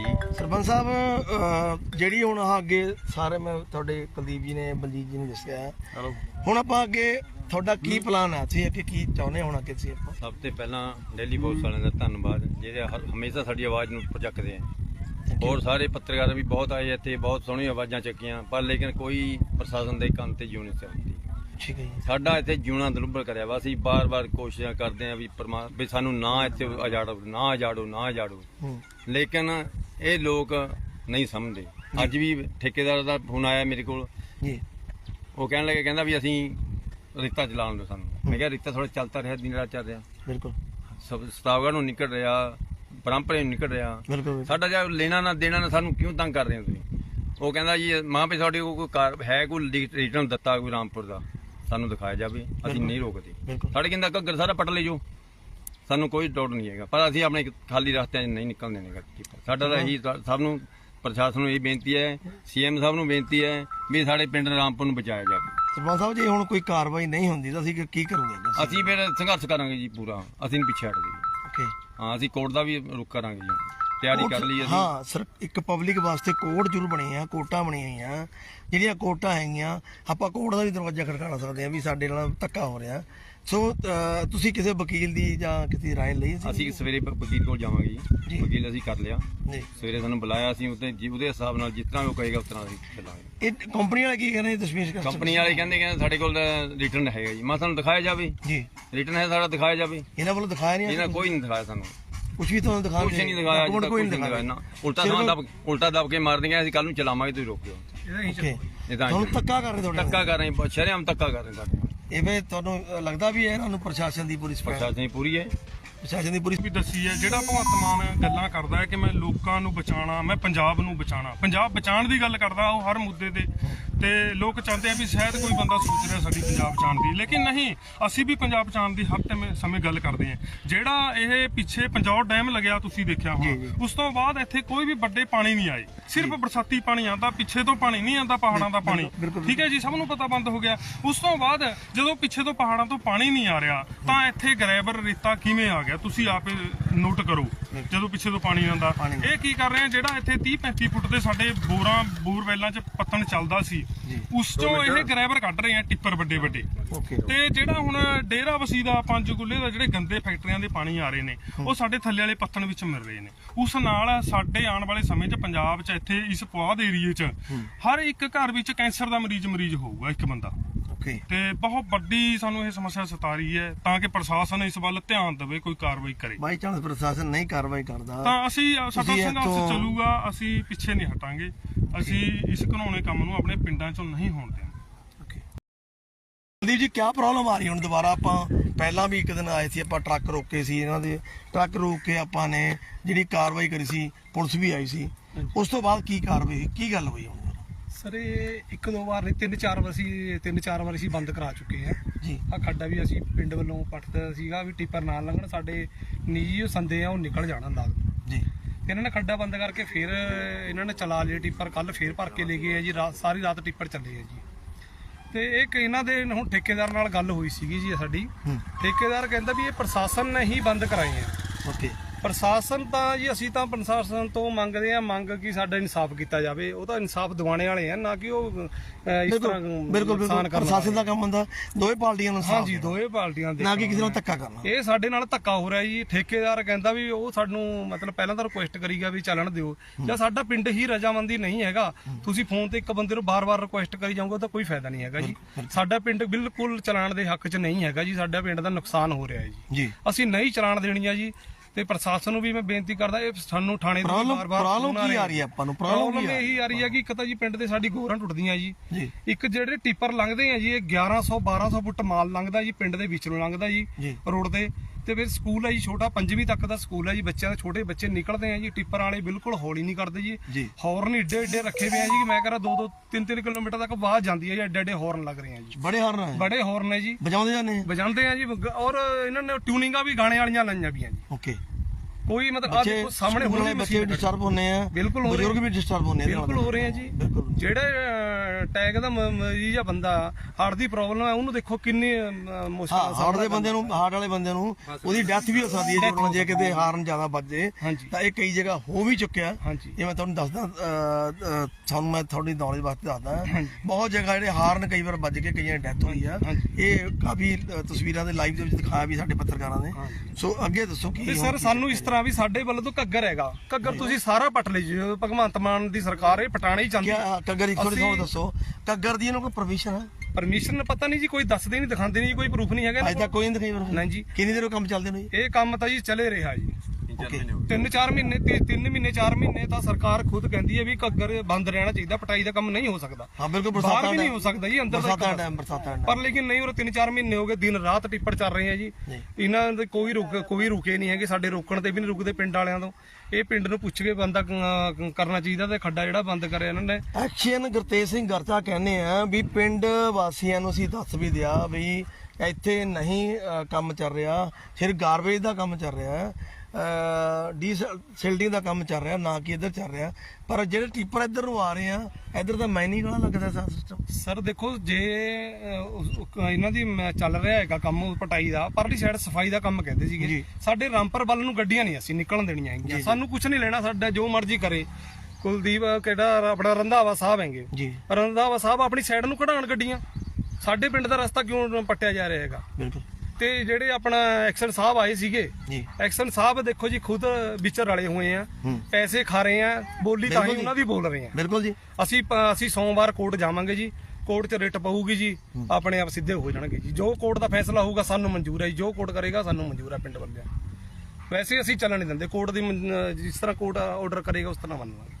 ਜੀ ਸਰਪੰਚ ਸਾਹਿਬ ਅਹ, ਜਿਹੜੀ ਹੁਣ ਆਹ ਅੱਗੇ ਸਾਰੇ ਮੈਂ ਤੁਹਾਡੇ ਕੁਲਦੀਪ ਜੀ ਨੇ ਬਲਜੀਤ ਜੀ ਨੇ ਦੱਸਿਆ ਹੈ। ਹੁਣ ਆਪਾਂ ਅੱਗੇ ਤੁਹਾਡਾ ਕੀ ਪਲਾਨ ਹੈ? ਤੁਸੀਂ ਅੱਗੇ ਕੀ ਚਾਹੁੰਦੇ ਹੋਣਾ ਕਿ ਤੁਸੀਂ ਆਪਾਂ? ਸਭ ਤੋਂ ਪਹਿਲਾਂ ਡੇਲੀ ਪੋਸਟ ਵਾਲਿਆਂ ਦਾ ਧੰਨਵਾਦ ਜਿਹੜੇ ਹਰ- ਹਮੇਸ਼ਾ ਸਾਡੀ ਆਵਾਜ਼ ਨੂੰ ਪ੍ਰਚੱਕਦੇ ਆ। ਹੋਰ ਸਾਰੇ ਪੱਤਰਕਾਰ ਵੀ ਬਹੁਤ ਆਏ ਇੱਥੇ ਬਹੁਤ ਸੋਹਣੀਆਂ ਆਵਾਜ਼ਾਂ ਚੱਕੀਆਂ ਪਰ ਲੇਕਿਨ ਕੋਈ ਪ੍ਰਸ਼ਾਸਨ ਦੇ ਕੰਨ ਤੇ ਜੂਨ ਨਹੀਂ ਚੱਲਦੀ ਠੀਕ ਹੈ ਜੀ। ਸਾਡਾ ਇੱਥੇ ਜਿਉਣਾ ਦਲੁੱਬਰ ਕਰਿਆ ਵਾ ਅਸੀਂ ਬਾਰ-ਬਾਰ ਕੋਸ਼ਿਸ਼ਾਂ ਕਰਦੇ ਆ ਵੀ ਪਰਮਾ ਵੀ ਸਾਨੂੰ ਨਾ ਇੱਥੇ ਅਜਾੜੋ ਨਾ ਅਜਾੜੋ ਨਾ ਅਜਾੜੋ ਹੂੰ। ਲੇਕਿਨ ਇਹ ਲੋਕ ਨਹੀਂ ਸਮਝਦੇ। ਅੱਜ ਵੀ ਠੇਕੇਦਾਰ ਦਾ ਫੋਨ ਆਇਆ ਮੇਰੇ ਕੋਲ। ਜੀ। ਉਹ ਕਹਿਣ ਲੱਗੇ ਕਹਿੰਦਾ ਵੀ ਅਸੀਂ ਰੇਤਾ ਚਲਾਉਣ ਦਿਓ ਸਾਨੂੰ। ਮੈਂ ਕਿਹਾ ਰੇਤਾ ਥੋੜਾ ਚੱਲਦਾ ਰਿਹਾ ਦਿਨ ਰਾਤ ਚੱਲ ਰਿਹਾ। ਬਿਲਕੁਲ। ਸਭ ਸਤਾਵਗੜ ਨੂੰ ਨਿਕਲ ਰਿਹਾ ਪਰੰਪਰੇ ਨੂੰ ਨਿਕਲ ਰਿਹਾ। ਸਾਡਾ ਜੇ ਲੈਣਾ ਨਾ ਦੇਣਾ ਨਾ ਸਾਨੂੰ ਕਿਉਂ ਤੰਗ ਕਰ ਰਹੇ ਹੋ ਤੁਸੀਂ? ਉਹ ਕਹਿੰਦਾ ਜੀ ਮਾਂ ਪੇ ਸਾਡੇ ਕੋਲ ਕੋਈ ਕਾਰ ਹੈ ਕੋਈ ਰਿਟਰਨ ਦਿੱਤਾ ਕੋਈ ਰਾਮਪੁਰ ਦਾ। ਸਾਨੂੰ ਦਿਖਾਇਆ ਜਾਵੇ ਅਸੀਂ ਨਹੀਂ ਰੋਕਦੇ। ਸਾਡੇ ਕਹਿੰਦਾ ਘੱਗਰ ਸਾਰਾ ਪਟ ਲੈ ਜੋ ਸਾਨੂੰ ਕੋਈ ਡਾਊਟ ਨਹੀਂ ਹੈਗਾ। ਪਰ ਅਸੀਂ ਆਪਣੇ ਖਾਲੀ ਰਸਤਿਆਂ 'ਚ ਨਹੀਂ ਨਿਕਲਣ ਦੇਣੇਗਾ ਸਾਡਾ ਤਾਂ ਇਹੀ ਸਭ ਨੂੰ ਪ੍ਰਸ਼ਾਸਨ ਨੂੰ ਇਹ ਬੇਨਤੀ ਹੈ ਸੀਐਮ ਸਾਹਿਬ ਨੂੰ ਬੇਨਤੀ ਹੈ ਵੀ ਸਾਡੇ ਪਿੰਡ ਰਾਮਪੁਰ ਨੂੰ ਬਚਾਇਆ ਜਾਵੇ। ਸਰਪੰਚ ਸਾਹਿਬ ਜੇ ਹੁਣ ਕੋਈ ਕਾਰਵਾਈ ਨਹੀਂ ਹੁੰਦੀ ਤਾਂ ਅਸੀਂ ਕੀ- ਕਰੋਗੇ ਅਸੀਂ ਫਿਰ ਸੰਘਰਸ਼ ਕਰਾਂਗੇ ਜੀ ਪੂਰਾ। ਅਸੀਂ ਨਹੀਂ ਪਿੱਛੇ ਹਟਦੇ। ਓਕੇ ਹਾਂ ਅਸੀਂ ਕੋਰਟ ਦਾ ਵੀ ਰੁਕ ਕਰਾਂਗੇ ਜੀ। ਤਿਆਰੀ ਕਰ ਲਈ ਅਸੀਂ। ਹਾਂ ਸਰ ਇੱਕ ਪਬਲਿਕ ਵਾਸਤੇ ਕੋਰਟ ਜ਼ਰੂਰ ਬਣੇ ਆ ਕੋਰਟਾਂ ਬਣੀਆਂ ਹੋਈਆਂ। ਜਿਹੜੀਆਂ ਕੋਰਟਾਂ ਹੈਗੀਆਂ ਆਪਾਂ ਕੋਰਟ ਦਾ ਵੀ ਦਰਵਾਜ਼ਾ ਖੜਕਾਣਾ ਸਕਦੇ ਆ ਵੀ ਸਾਡੇ ਨਾਲ ਧੱਕਾ ਹੋ ਰਿਹਾ। ਸੋ ਅਹ, ਤੁਸੀਂ ਕਿਸੇ ਵਕੀਲ ਦੀ ਜਾਂ ਕਿਸੇ ਰਾਏ ਲਈ ਸੀ? ਅਸੀਂ ਸਵੇਰੇ ਵਕੀਲ ਕੋਲ ਜਾਵਾਂਗੇ ਜੀ। ਜੀ। ਵਕੀਲ ਅਸੀਂ ਕਰ ਲਿਆ। ਜੀ। ਸਵੇਰੇ ਸਾਨੂੰ ਬੁਲਾਇਆ ਅਸੀਂ ਉਹਦੇ ਜੀ- ਉਹਦੇ ਹਿਸਾਬ ਨਾਲ ਜਿਸ ਤਰ੍ਹਾਂ ਉਹ ਕਹੇਗਾ ਉਸ ਤਰ੍ਹਾਂ ਅਸੀਂ ਚੱਲਾਂਗੇ। ਇਹ ਕੰਪਨੀ ਵਾਲੇ ਕੀ ਕਹਿੰਦੇ ਦਸ਼ਮੇਸ਼ ਕਰ ਕੰਪਨੀ ਵਾਲੇ ਕਹਿੰਦੇ ਕਿ ਸਾਡੇ ਕੋਲ ਰਿਟਰਨ ਹੈਗਾ ਜੀ। ਮੈਂ ਸਾਨੂੰ ਦਿਖਾਇਆ ਜਾਵੇ। ਜੀ। ਰਿਟਰਨ ਹੈ ਸਾਡਾ ਦਿਖਾਇਆ ਜਾਵੇ। ਇਹਨਾਂ ਵੱਲੋਂ ਦਿਖਾਇਆ ਨਹੀਂ ਇਹਨਾਂ ਕੋਈ ਨਹੀਂ ਦਿਖਾਇਆ ਸਾਨੂੰ। ਕੁਝ ਵੀ ਤੁਹਾਨੂੰ ਦਿਖਾ ਕੁਝ ਨਹੀਂ ਦਿਖਾਇਆ ਅੱਜ ਤੱਕ ਕੋਈ ਨਹੀਂ ਦਿਖਾਇਆ। ਨਾ ਉਲਟਾ ਸਮਾਂ ਦਬ ਉਲਟਾ ਦਬ ਕੇ ਮਾਰ ਦਿੰਗੇ ਅਸੀਂ ਕੱਲ ਨੂੰ ਚਲਾਵਾਂਗੇ ਤੁਸੀਂ ਰੋਕਿਓ ਓਕੇ ਇਹ ਤਾਂ ਤੁਹਾਨੂੰ ਧੱਕਾ ਕਰ ਰਹੇ ਤੁਹਾਡੇ ਨਾਲ। ਧੱਕਾ ਕਰ ਰਹੇ ਸ਼ਰਿਆਮ ਧੱਕਾ ਕਰ ਰਹੇ ਸਾਡੇ ਨਾਲ। ਇਹ ਵੇ ਤੁਹਾਨੂੰ ਲੱਗਦਾ ਵੀ ਇਹਨਾਂ ਨੂੰ ਪ੍ਰਸ਼ਾਸਨ ਦੀ ਪੂਰੀ ਸਪੋਰਟ ਪ੍ਰਸ਼ਾਸਨ ਦੀ ਪੂਰੀ ਹੈ ਪ੍ਰਸ਼ਾਸਨ ਦੀ ਪੂਰੀ ਵੀ ਦੱਸੀ ਹੈ ਜਿਹੜਾ ਭਗਵੰਤ ਮਾਨ ਗੱਲਾਂ ਕਰਦਾ ਹੈ ਕਿ ਮੈਂ ਲੋਕਾਂ ਨੂੰ ਬਚਾਉਣਾ ਮੈਂ ਪੰਜਾਬ ਨੂੰ ਬਚਾਉਣਾ ਪੰਜਾਬ ਬਚਾਉਣ ਦੀ ਗੱਲ ਕਰਦਾ ਉਹ ਹਰ ਮੁੱਦੇ ਤੇ ਤੇ ਲੋਕ ਚਾਹੁੰਦੇ ਆ ਵੀ ਸ਼ਾਇਦ ਕੋਈ ਬੰਦਾ ਸੋਚ ਰਿਹਾ ਸਾਡੀ ਪੰਜਾਬ ਬਚਾਉਣ ਦੀ। ਲੇਕਿਨ ਨਹੀਂ ਅਸੀਂ ਵੀ ਪੰਜਾਬ ਬਚਾਉਣ ਦੀ ਹਰ ਟਾਈਮ ਸਮੇਂ ਗੱਲ ਕਰਦੇ ਹਾਂ ਜਿਹੜਾ ਇਹ ਪਿੱਛੇ ਪੰਜਾਬ ਡੈਮ ਲੱਗਿਆ ਤੁਸੀਂ ਦੇਖਿਆ ਹੋਣਾ ਉਸ ਤੋਂ ਬਾਅਦ ਇੱਥੇ ਕੋਈ ਵੀ ਵੱਡੇ ਪਾਣੀ ਨਹੀਂ ਆਏ। ਸਿਰਫ ਬਰਸਾਤੀ ਪਾਣੀ ਆਂਦਾ ਪਿੱਛੇ ਤੋਂ ਪਾਣੀ ਨਹੀਂ ਆਂਦਾ ਪਹਾੜਾਂ ਦਾ ਪਾਣੀ। ਠੀਕ ਹੈ ਜੀ ਸਭ ਨੂੰ ਪਤਾ ਬੰਦ ਹੋ ਗਿਆ। ਉਸ ਤੋਂ ਬਾਅਦ ਜਦੋਂ ਪਿੱਛੇ ਤੋਂ ਪਹਾੜਾਂ ਤੋਂ ਪਾਣੀ ਨਹੀਂ ਆ ਰਿਹਾ ਤਾਂ ਇੱਥੇ ਗ੍ਰੈਬਰ ਰੇਤਾ ਕਿਵੇਂ ਆ ਗਿਆ? ਤੁਸੀਂ ਆਪੇ ਨੋਟ ਕਰੋ। ਜਦੋਂ ਪਿੱਛੇ ਤੋਂ ਪਾਣੀ ਆਉਂਦਾ। ਇਹ ਕੀ ਕਰ ਰਹੇ ਆ ਜਿਹੜਾ ਇੱਥੇ 30 35 ਫੁੱਟ ਦੇ ਸਾਡੇ ਬੋਰਾਂ ਬੋਰਵੈਲਾਂ 'ਚ ਪੱਤਣ ਚੱਲਦਾ ਸੀ ਉਸ ਚੋਂ ਇਹ ਗ੍ਰੈਬਰ ਕੱਢ ਰਹੇ ਆ ਟਿੱਪਰ ਵੱਡੇ ਵੱਡੇ। ਓਕੇ। ਤੇ ਜਿਹੜਾ ਹੁਣ ਡੇਰਾ ਵਸੀ ਦਾ ਪੰਜ ਗੁੱਲੇ ਦਾ ਜਿਹੜੇ ਗੰਦੇ ਫੈਕਟਰੀਆਂ ਦੇ ਪਾਣੀ ਆ ਰਹੇ ਨੇ ਉਹ ਸਾਡੇ ਥੱਲੇ ਵਾਲੇ ਪੱਤਣ ਵਿੱਚ ਮਿਲ ਰਹੇ ਨੇ। ਉਸ ਨਾਲ ਸਾਡੇ ਆਉਣ ਵਾਲੇ ਸਮੇਂ 'ਚ ਪੰਜਾਬ 'ਚ ਇੱਥੇ ਇਸ ਪੁਆਧ ਏਰੀਏ 'ਚ ਹਰ ਇੱਕ ਘਰ ਵਿੱਚ ਕੈਂਸਰ ਦਾ ਮਰੀਜ਼ ਮਰੀਜ਼ ਹੋਊਗਾ ਇੱਕ ਬੰਦਾ। ਓਕੇ। ਤੇ ਬਹੁਤ ਵੱਡੀ ਸਾਨੂੰ ਇਹ ਸਮੱਸਿਆ ਸਤਾ ਰਹੀ ਹੈ ਤਾਂ ਕਿ ਪ੍ਰਸ਼ਾਸਨ ਇਸ ਵੱਲ ਧਿਆਨ ਦੇਵੇ ਕੋਈ ਕਾਰਵਾਈ ਕਰੇ। ਬਾਈ ਚਾਂਸ ਪ੍ਰਸ਼ਾਸਨ ਨਹੀਂ ਕਾਰਵਾਈ ਕਰਦਾ। ਤਾਂ ਅਸੀਂ ਸਾਡਾ ਸੰਘਰਸ਼ ਚੱਲੂਗਾ ਅਸੀਂ ਪਿੱਛੇ ਨਹੀਂ ਹਟਾਂਗੇ। ਅਸੀਂ ਇਸ ਘਿਨਾਉਣੇ ਕੰਮ ਨੂੰ ਆਪਣੇ ਪਿੰਡਾਂ 'ਚੋਂ ਨਹੀਂ ਹੋਣ ਓਕੇ। ਕੁਲਦੀਪ ਜੀ ਕੀ ਪ੍ਰੋਬਲਮ ਆ ਰਹੀ ਹੁਣ ਦੁਬਾਰਾ ਆਪਾਂ? ਪਹਿਲਾਂ ਵੀ ਇੱਕ ਦਿਨ ਆਏ ਸੀ ਆਪਾਂ ਟਰੱਕ ਰੋਕੇ ਸੀ ਇਹਨਾਂ ਦੇ। ਟਰੱਕ ਰੋਕ ਕੇ ਆਪਾਂ ਨੇ ਜਿਹੜੀ ਕਾਰਵਾਈ ਕਰੀ ਸੀ ਪੁਲਿਸ ਵੀ ਆਈ ਸੀ। ਉਸ ਤੋਂ ਬਾਅਦ ਕੀ ਕਾਰਵਾਈ? ਕੀ ਗੱਲ ਹੋਈ ਹੁਣ? ਸਰ ਇਹ ਇੱਕ ਦੋ ਵਾਰ ਨਹੀਂ ਤਿੰਨ ਚਾਰ ਵਾਰ ਅਸੀਂ ਤਿੰਨ ਚਾਰ ਵਾਰ ਅਸੀਂ ਬੰਦ ਕਰਾ ਚੁੱਕੇ ਹਾਂ। ਜੀ। ਆ ਖੱਡਾ ਵੀ ਅਸੀਂ ਪਿੰਡ ਵੱਲੋਂ ਪੱਟਦਾ ਸੀਗਾ ਵੀ ਟਿੱਪਰ ਨਾਲ ਲੰਘਣ ਸਾਡੇ ਨਿੱਜੀ ਸੰਦੇ ਆ ਉਹ ਨਿਕਲ ਜਾਣਾ ਨਾਲ ਜੀ। ਤੇ ਇਹਨਾਂ ਨੇ ਖੱਡਾ ਬੰਦ ਕਰਕੇ ਫਿਰ ਇਹਨਾਂ ਨੇ ਚਲਾ ਲਏ ਟਿੱਪਰ ਕੱਲ ਫੇਰ ਭਰ ਕੇ ਲੈ ਗਏ ਆ ਜੀ ਰਾਤ ਸਾਰੀ ਰਾਤ ਟਿੱਪਰ ਚੱਲੇ ਆ ਜੀ। ਤੇ ਇਹ ਕਿ ਇਹਨਾਂ ਦੇ ਹੁਣ ਠੇਕੇਦਾਰ ਨਾਲ ਗੱਲ ਹੋਈ ਸੀਗੀ ਜੀ ਸਾਡੀ। ਹੂੰ। ਠੇਕੇਦਾਰ ਕਹਿੰਦਾ ਵੀ ਇਹ ਪ੍ਰਸ਼ਾਸਨ ਨੇ ਹੀ ਬੰਦ ਕਰਾਏ ਆ। ਓਕੇ। ਪ੍ਰਸ਼ਾਸਨ ਤਾਂ ਜੀ ਅਸੀਂ ਤਾਂ ਪ੍ਰਸ਼ਾਸਨ ਤੋਂ ਮੰਗਦੇ ਆ ਮੰਗ ਕਿ ਸਾਡਾ ਇਨਸਾਫ ਕੀਤਾ ਜਾਵੇ। ਉਹ ਤਾਂ ਇਨਸਾਫ ਦਿਵਾਣੇ ਵਾਲੇ ਆ ਨਾ ਕਿ ਉਹ ਅਹ, ਇਸ ਤਰ੍ਹਾਂ ਬਿਲਕੁਲ ਬਿਲਕੁਲ। ਨੁਕਸਾਨ ਕਰਨ ਪ੍ਰਸ਼ਾਸਨ ਦਾ ਕੰਮ ਹੁੰਦਾ ਦੋਵੇਂ ਪਾਰਟੀਆਂ ਨੂੰ ਹਾਂਜੀ ਦੋਵੇਂ ਪਾਰਟੀਆਂ ਦੇ ਨਾ ਕਿ ਕਿਸੇ ਨਾਲ ਧੱਕਾ ਕਰਨਾ। ਇਹ ਸਾਡੇ ਨਾਲ ਧੱਕਾ ਹੋ ਰਿਹਾ ਜੀ। ਠੇਕੇਦਾਰ ਕਹਿੰਦਾ ਵੀ ਉਹ ਸਾਨੂੰ ਮਤਲਬ ਪਹਿਲਾਂ ਤਾਂ ਰਿਕੁਐਸਟ ਕਰੀਗਾ ਵੀ ਚੱਲਣ ਦਿਓ। ਜਾਂ ਸਾਡਾ ਪਿੰਡ ਹੀ ਰਜਾਮੰਦੀ ਨਹੀਂ ਹੈਗਾ। ਤੁਸੀਂ ਫੋਨ ਤੇ ਇੱਕ ਬੰਦੇ ਨੂੰ ਬਾਰ-ਬਾਰ ਰਿਕੁਐਸਟ ਕਰੀ ਜਾਓਗੇ ਤਾਂ ਕੋਈ ਫਾਇਦਾ ਨਹੀਂ ਹੈਗਾ ਜੀ। ਸਾਡਾ ਪਿੰਡ ਬਿਲਕੁਲ ਚਲਾਉਣ ਦੇ ਹੱਕ 'ਚ ਨਹੀਂ ਹੈਗਾ ਜੀ। ਸਾਡਾ ਪਿੰਡ ਦਾ ਨੁਕਸਾਨ ਹੋ ਰਿਹਾ ਹੈ ਜੀ। ਜੀ। ਅਸੀਂ ਨਹੀਂ ਚਲਾਣ ਦੇਣੀ ਆ ਜੀ। ਤੇ ਪ੍ਰਸ਼ਾਸਨ ਨੂੰ ਵੀ ਮੈਂ ਬੇਨਤੀ ਕਰਦਾ ਇਹ ਸਾਨੂੰ ਥਾਣੇ ਤੋਂ ਬਾਰ-ਬਾਰ ਫੋਨ ਕੀ ਆ ਰਹੀ ਹੈ ਆਪਾਂ ਨੂੰ? ਕੀ ਆ ਇਹੀ ਆ ਰਹੀ ਹੈ ਕਿ ਇੱਕ ਤਾਂ ਜੀ ਪਿੰਡ ਦੇ ਸਾਡੀ ਗੋਰਾਂ ਟੁੱਟਦੀਆਂ ਜੀ ਜੀ ਇੱਕ ਜਿਹੜੇ ਟਿੱਪਰ ਲੰਘਦੇ ਆ ਜੀ ਇਹ 1100 1200 ਫੁੱਟ ਮਾਲ ਲੰਘਦਾ ਜੀ ਪਿੰਡ ਦੇ ਵਿੱਚੋਂ ਲੰਘਦਾ ਜੀ ਜੀ। ਰੋਡ ਤੇ ਤੇ ਫਿਰ ਸਕੂਲ ਹੈ ਜੀ ਛੋਟਾ ਪੰਜਵੀਂ ਤੱਕ ਦਾ ਸਕੂਲ ਹੈ ਜੀ ਬੱਚਿਆਂ ਦੇ ਛੋਟੇ ਬੱਚੇ ਨਿਕਲਦੇ ਆ ਜੀ ਟਿੱਪਰ ਵਾਲੇ ਬਿਲਕੁਲ ਹੌਲੀ ਨਹੀਂ ਕਰਦੇ ਜੀ। ਹੌਰਨ ਏਡੇ ਏਡੇ ਰੱਖੇ ਹੋਏ ਆ ਜੀ ਕਿ ਮੈਂ ਕਹਾਂ 2 2 3 3 ਕਿਲੋਮੀਟਰ ਤੱਕ ਆਵਾਜ਼ ਜਾਂਦੀ ਹੈ ਜੀ ਏਡੇ ਏਡੇ ਹੌਰਨ ਲੱਗ ਰਹੇ ਆ ਜੀ। ਬੜੇ ਹਾਰਨ ਹੈ ਬੜੇ ਹੌਰਨ ਨੇ ਜੀ। ਵਜਾਉਂਦੇ ਜਾਂਦੇ ਆ? ਵਜਾਉਂਦੇ ਆ ਜੀ ਔਰ ਇਹਨਾਂ ਨੇ ਟਿਊਨਿੰਗਾਂ ਵੀ ਗਾਣੇ ਵਾਲੀਆਂ ਲਾਈਆਂ ਵੀ ਆ ਜੀ। ਓਕੇ। ਕੋਈ ਮਤਲਬ ਆ ਦੇਖੋ ਸਾਹਮਣੇ ਹੁਣ ਵਾਲੇ ਵੀ ਬੱਚੇ ਮਸ਼ੀਨ ਡਿਸਟਰਬ ਹੁੰਦੇ ਆ। ਬਿਲਕੁਲ ਹੋ ਰਹੇ ਬਜ਼ੁਰਗ ਵੀ ਡਿਸਟਰਬ ਆ। ਇਹਦੇ ਬਿਲਕੁਲ। ਹੋ ਰਹੇ ਆ ਜੀ। ਜਿਹੜੇ ਟੈਗ ਦਾ ਮ- ਮਰੀਜ਼ ਆ ਬੰਦਾ ਹਾਰਟ ਦੀ ਪ੍ਰੋਬਲਮ ਹੈ ਉਹਨੂੰ ਦੇਖੋ ਕਿੰਨੀ ਅ, ਮੁਸ਼ਕਲ ਹਾਂ ਹਾਰਟ ਦੇ ਬੰਦੇ ਨੂੰ ਹਾਰਟ ਵਾਲੇ ਬੰਦੇ ਨੂੰ ਉਹਦੀ ਡੈਥ ਵੀ ਹੋ ਸਕਦੀ ਹੈ ਜੇ ਉਹਨਾਂ ਜੇ ਕਿਤੇ ਹਾਰਨ ਜ਼ਿਆਦਾ ਵੱਜੇ ਹਾਂਜੀ। ਤਾਂ ਇਹ ਕਈ ਜਗ੍ਹਾ ਹੋ ਵੀ ਚੁੱਕਿਆ। ਹਾਂਜੀ। ਇਹ ਮੈਂ ਤੁਹਾਨੂੰ ਦੱਸਦਾ ਤੁਹਾਨੂੰ ਮੈਂ ਤੁਹਾਡੀ ਨੌਲੇਜ ਵਾਸਤੇ ਦੱਸਦਾ। ਬਹੁਤ ਜਗ੍ਹਾ ਜਿਹੜੇ ਹਾਰਨ ਕਈ ਵਾਰ ਵੱਜ ਕੇ ਕਈਆਂ ਦੀ ਡੈਥ ਹੋਈ ਆ। ਹਾਂਜੀ। ਇਹ ਕਾਫੀ ਤਸਵੀਰਾਂ ਦੇ ਲਾਈਵ ਦੇ ਵਿੱਚ ਦਿਖਾਇਆ ਵੀ ਸਾਡੇ ਪੱਤਰਕਾਰਾਂ ਨੇ। ਸੋ ਅੱਗੇ ਦੱਸੋ ਕੀ ਤੇ ਸਰ ਸਾਨੂੰ ਇਸ ਤਰ੍ਹਾਂ ਵੀ ਸਾਡੇ ਵੱਲੋਂ ਤੋਂ ਘੱਗਰ ਹੈਗਾ। ਘੱਗਰ ਤੁਸੀਂ ਸਾਰਾ ਪਟ ਲਈ ਜੀ ਭਗਵੰਤ ਮਾਨ ਦੀ ਸਰਕਾਰ ਇਹ ਪਟਾਣਾ ਹੀ ਚਾਹੁੰਦੀ ਕਿਆ ਕੱਗਰ ਇੱਕ ਅਸੀਂ- ਤੁਹਾਨੂੰ ਦੱਸੋ ਕੱਗਰ ਦੀ ਇਹਨਾਂ ਕੋਲ ਪਰਮਿਸ਼ਨ ਹੈ ਪਰਮਿਸ਼ਨ ਪਤਾ ਨਹੀਂ ਜੀ ਕੋਈ ਦੱਸਦੇ ਨਹੀਂ ਦਿਖਾਉਂਦੇ ਨਹੀਂ ਕੋਈ ਪ੍ਰੂਫ ਨਹੀਂ ਹੈਗਾ ਅੱਜ ਤੱਕ ਕੋਈ ਨਹੀਂ ਦਿਖਾਈ ਨਹੀਂ ਜੀ। ਕਿੰਨੀ ਦੇਰ ਉਹ ਕੰਮ ਚੱਲਦੇ ਨੇ ਇਹ ਕੰਮ ਤਾਂ ਜੀ ਚੱਲੇ ਰਿਹਾ ਜੀ। ਤਿੰਨ ਚਾਰ ਮਹੀਨੇ ਹੋ ਗਏ। ਤਿੰਨ ਚਾਰ ਮਹੀਨੇ ਤੇ ਤਿੰਨ ਮਹੀਨੇ ਚਾਰ ਮਹੀਨੇ ਤਾਂ ਸਰਕਾਰ ਖੁਦ ਕਹਿੰਦੀ ਹੈ ਵੀ ਘੱਗਰ ਬੰਦ ਰਹਿਣਾ ਚਾਹੀਦਾ ਪਟਾਈ ਦਾ ਕੰਮ ਨਹੀਂ ਹੋ ਸਕਦਾ। ਹਾਂ ਬਿਲਕੁਲ ਬਾਹਰ ਬਰਸਾਤਾਂ ਵੀ ਨਹੀਂ time- ਹੋ ਸਕਦਾ ਜੀ ਅੰਦਰ ਦਾ ਬਰਸਾਤਾਂ ਟਾਈਮ ਬਰਸਾਤਾਂ ਪਰ ਟਾਈਮ। ਲੇਕਿਨ ਨਹੀਂ ਉਹ ਤਿੰਨ ਚਾਰ ਮਹੀਨੇ ਹੋ ਗਏ ਦਿਨ ਰਾਤ ਟਿੱਪੜ ਚੱਲ ਰਹੇ ਆ ਜੀ। ਇਹਨਾਂ ਦੇ ਕੋਈ ਰੁਕ ਕੋਈ ਰੁਕੇ ਨਹੀਂ ਹੈਗੇ ਸਾਡੇ ਰੋਕਣ ਤੇ ਵੀ ਨਹੀਂ ਰੁਕਦੇ ਪਿੰਡ ਵਾਲਿਆਂ ਤੋਂ। ਇਹ ਪਿੰਡ ਨੂੰ ਪੁੱਛ ਕੇ ਬੰਦਾ ਕਰਨਾ ਚਾਹੀਦਾ ਤੇ ਖੱਡਾ ਜਿਹੜਾ ਬੰਦ ਕਰਿਆ ਇਹਨਾਂ ਨੇ। ਐਕਸ਼ਨ ਗੁਰਤੇਜ ਸਿੰਘ ਗਰਚਾ ਕਹਿੰਦੇ ਆ ਵੀ ਪਿੰਡ ਵਾਸੀਆਂ ਨੂੰ ਅਸੀਂ ਦੱਸ ਵੀ ਦਿਆ ਵੀ ਇੱਥੇ ਨਹੀਂ ਅ, ਕੰਮ ਚੱਲ ਰਿਹਾ ਸਿਰ ਗਾਰਬੇਜ ਦਾ ਕੰਮ ਚੱਲ ਰਿਹਾ। ਡੀ ਸਿਲਡਿੰਗ ਦਾ ਕੰਮ ਚੱਲ ਰਿਹਾ ਨਾ ਕਿ ਇੱਧਰ ਚੱਲ ਰਿਹਾ। ਪਰ ਜਿਹੜੇ ਟੀਪਰ ਇੱਧਰ ਨੂੰ ਆ ਰਹੇ ਆ ਇੱਧਰ ਤਾਂ ਮਾਈਨਿੰਗ ਵਾਲਾ ਲੱਗਦਾ ਸਾ ਸਿਸਟਮ। ਸਰ ਦੇਖੋ ਜੇ ਇਹਨਾਂ ਦੀ ਚੱਲ ਰਿਹਾ ਹੈਗਾ ਕੰਮ ਪਟਾਈ ਦਾ ਪਰਲੀ ਸਾਈਡ ਸਫ਼ਾਈ ਦਾ ਕੰਮ ਕਹਿੰਦੇ ਸੀਗੇ। ਸਾਡੇ ਰਾਮਪਰ ਵੱਲ ਨੂੰ ਗੱਡੀਆਂ ਨਹੀਂ ਅਸੀਂ ਨਿਕਲਣ ਦੇਣੀਆਂ ਹੈਗੀਆਂ। ਸਾਨੂੰ ਕੁਝ ਨਹੀਂ ਲੈਣਾ ਸਾਡਾ ਜੋ ਮਰਜ਼ੀ ਕਰੇ। ਕੁਲਦੀਪ ਕਿਹੜਾ ਆਪਣਾ ਰੰਧਾਵਾ ਸਾਹਿਬ ਹੈਗੇ। ਜੀ। ਰੰਧਾਵਾ ਸਾਹਿਬ ਆਪਣੀ ਸਾਈਡ ਨੂੰ ਕਢਾਣ ਗੱਡੀਆਂ। ਸਾਡੇ ਪਿੰਡ ਦਾ ਰਸਤਾ ਕਿਉਂ ਪੱਟਿਆ ਜਾ ਰਿਹਾ ਹੈਗਾ? ਬਿਲਕੁਲ। ਤੇ ਜਿਹੜੇ ਆਪਣਾ ਐਕਸ਼ਨ ਸਾਹਿਬ ਆਏ ਸੀਗੇ ਜੀ। ਐਕਸ਼ਨ ਸਾਹਿਬ ਦੇਖੋ ਜੀ ਖੁਦ ਵਿੱਚ ਰਲੇ ਹੋਏ ਆ। ਪੈਸੇ ਖਾ ਰਹੇ ਆ ਬੋਲੀ ਤਾਂ ਹੀ। ਉਹਨਾਂ ਦੀ ਬੋਲ ਰਹੇ ਆ। ਬਿਲਕੁਲ ਜੀ। ਅਸੀਂ ਅਸੀਂ ਸੋਮਵਾਰ ਕੋਰਟ ਜਾਵਾਂਗੇ ਜੀ ਕੋਰਟ 'ਚ ਰਿਟ ਪਊਗੀ ਜੀ ਆਪਣੇ ਆਪ ਸਿੱਧੇ ਹੋ ਜਾਣਗੇ ਜੀ। ਜੋ ਕੋਰਟ ਦਾ ਫੈਸਲਾ ਹੋਊਗਾ ਸਾਨੂੰ ਮਨਜ਼ੂਰ ਹੈ ਜੀ। ਜੋ ਕੋਰਟ ਕਰੇਗਾ ਸਾਨੂੰ ਮਨਜ਼ੂਰ ਹੈ ਪਿੰਡ ਵੱਲੋਂ ਵੈਸੇ ਅਸੀਂ ਚੱਲਣ ਨਹੀਂ ਦਿੰਦੇ ਕੋਰਟ ਦੀ ਜਿਸ ਤਰ੍ਹਾਂ ਕੋਰਟ ਆਰਡਰ ਕਰੇਗਾ ਉਸ ਤਰ੍ਹਾਂ ਮੰਨਾਂਗੇ